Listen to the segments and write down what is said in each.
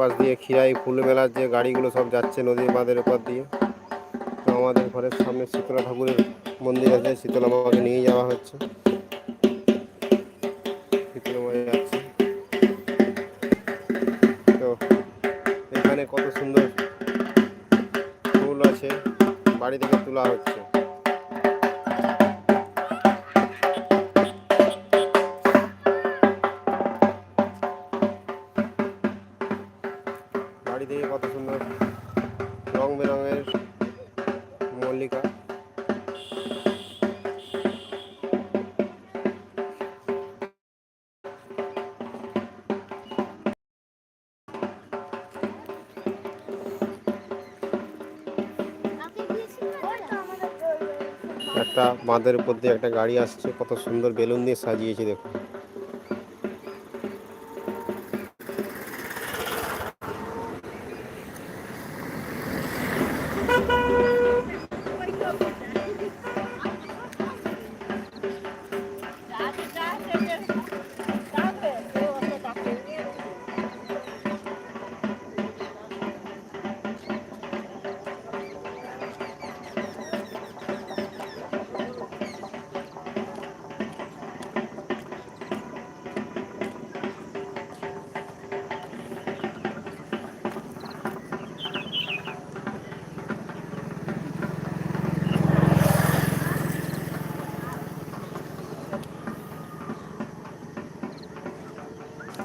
পাশ দিয়ে খিরাই ফুল মেলার যে গাড়িগুলো সব যাচ্ছে নদীর বাঁধের উপর দিয়ে, তো আমাদের ঘরের সামনে শীতলা ঠাকুরের মন্দির আছে, শীতলা মামাকে নিয়ে যাওয়া হচ্ছে। শীতলা যাচ্ছে। তো এখানে কত সুন্দর ফুল আছে, বাড়ি থেকে তোলা হচ্ছে। বাড়ি থেকে কত সুন্দর রং বেরঙের মল্লিকা। একটা বাঁধের উপর দিয়ে একটা গাড়ি আসছে, কত সুন্দর বেলুন দিয়ে সাজিয়েছে দেখুন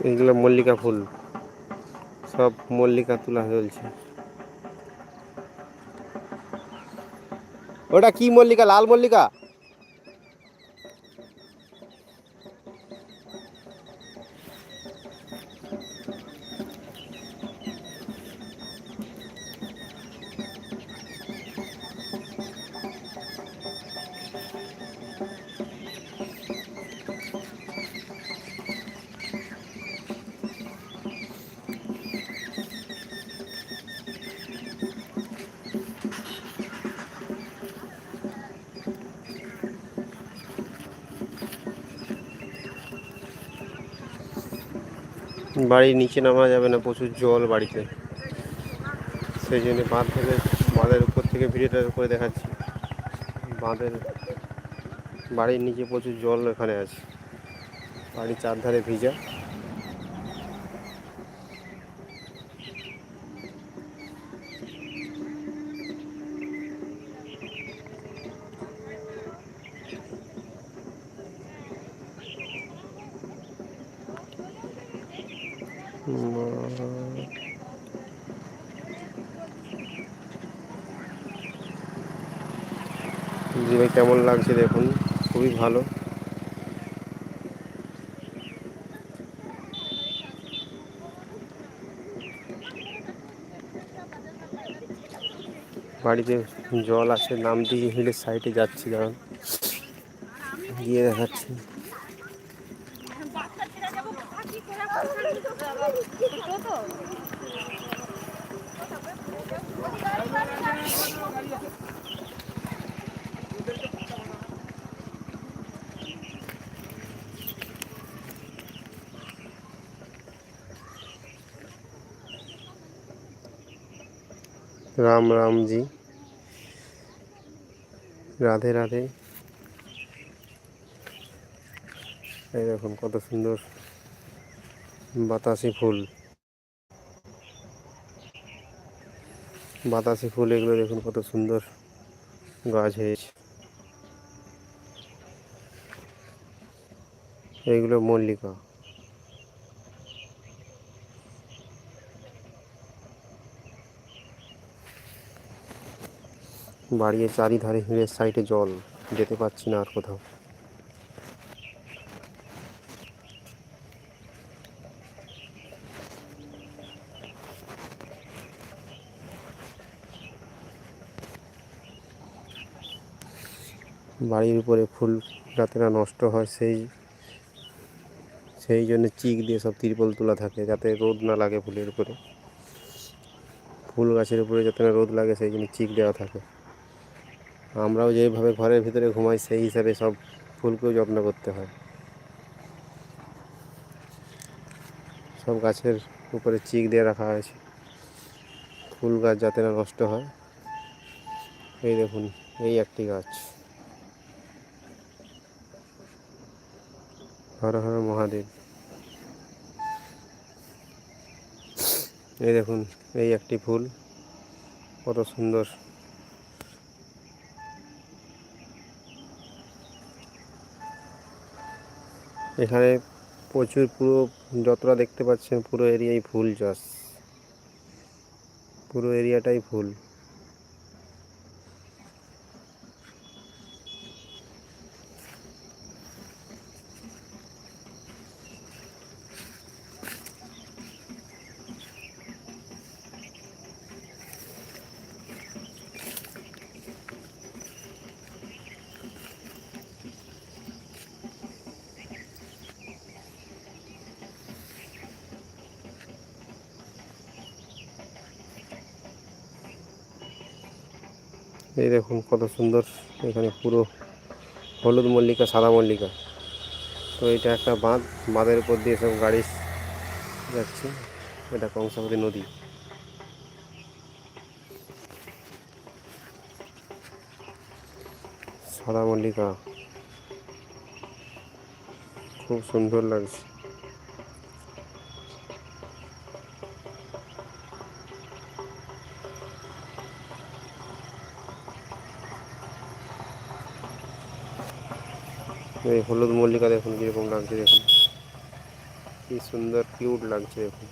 এইগুলো মল্লিকা ফুল। সব মল্লিকা তোলা চলছে। ওটা কি মল্লিকা? লাল মল্লিকা? বাড়ির নিচে নামা যাবে না, প্রচুর জল বাড়িতে। সেই জন্য বাঁধ থেকে, বাঁধের উপর থেকে ভিডিওটা করে দেখাচ্ছি। বাঁধের বাড়ির নিচে প্রচুর জল এখানে আছে। বাড়ির চারধারে ভিজা। জিমে কেমন লাগছে দেখুন? খুবই ভালো। বাড়িতে জল আছে, নাম দিয়ে হিলের সাইডে যাচ্ছি, দাঁড়ান। গিয়ে দেখাচ্ছি। রাম রাম জি রাধে রাধে এই দেখুন কত সুন্দর বাতাসি ফুল। বাতাসি ফুল, এগুলো দেখুন কত সুন্দর গাছ হয়েছে। এইগুলো মল্লিকা। বাড়ির চারিধারে হিড়ের সাইডে জল, যেতে পারছি না আর কোথাও। বাড়ির উপরে ফুল যাতে না নষ্ট হয়, সেই সেই জন্য চিক দিয়ে সব তিরপল তোলা থাকে যাতে রোদ না লাগে ফুলের উপরে। ফুল গাছের উপরে যাতে না রোদ লাগে, সেই জন্য চিক দেওয়া থাকে। আমরাও যেভাবে ঘরের ভিতরে ঘুমাই, সেই হিসাবে সব ফুলকেও যত্ন করতে হয়। সব গাছের উপরে চিক দিয়ে রাখা হয়েছে। ফুল গাছ যাতে না নষ্ট হয়। এই দেখুন, এই একটি গাছ। হর হর মহাদেব। এই দেখুন, এই একটি ফুল। কত সুন্দর। এখানে প্রচুর পুরো যতটা দেখতে পাচ্ছেন পুরো এরিয়াই ফুল চাষ। পুরো এরিয়াটাই ফুল। এই দেখুন কত সুন্দর, এখানে পুরো হলুদ মল্লিকা, সাদা মল্লিকা। তো এটা একটা বাঁধ, বাঁধের উপর দিয়ে সব গাড়ি যাচ্ছে। এটা কংসাবতী নদী। সাদা মল্লিকা। খুব সুন্দর লাগছে। এই হলুদ মল্লিকা দেখুন কীরকম লাগছে দেখুন। কি সুন্দর কিউট লাগছে দেখুন।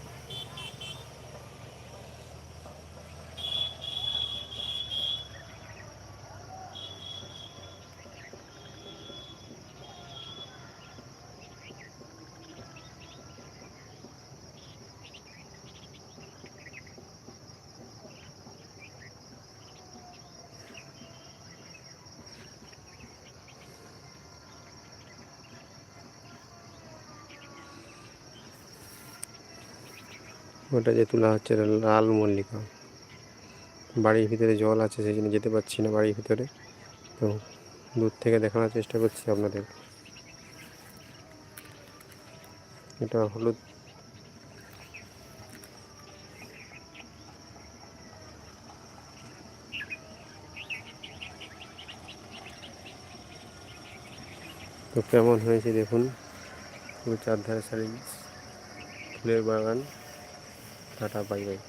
ওটা যে তোলা হচ্ছে লাল মল্লিকা। বাড়ির ভিতরে জল আছে, সেই জন্য যেতে পারছি না বাড়ির ভিতরে। তো দূর থেকে দেখানোর চেষ্টা করছি আপনাদের। এটা হলুদ। তো কেমন হয়েছে দেখুন। চারধারে সারি ফুলের বাগান। Tata bye bye.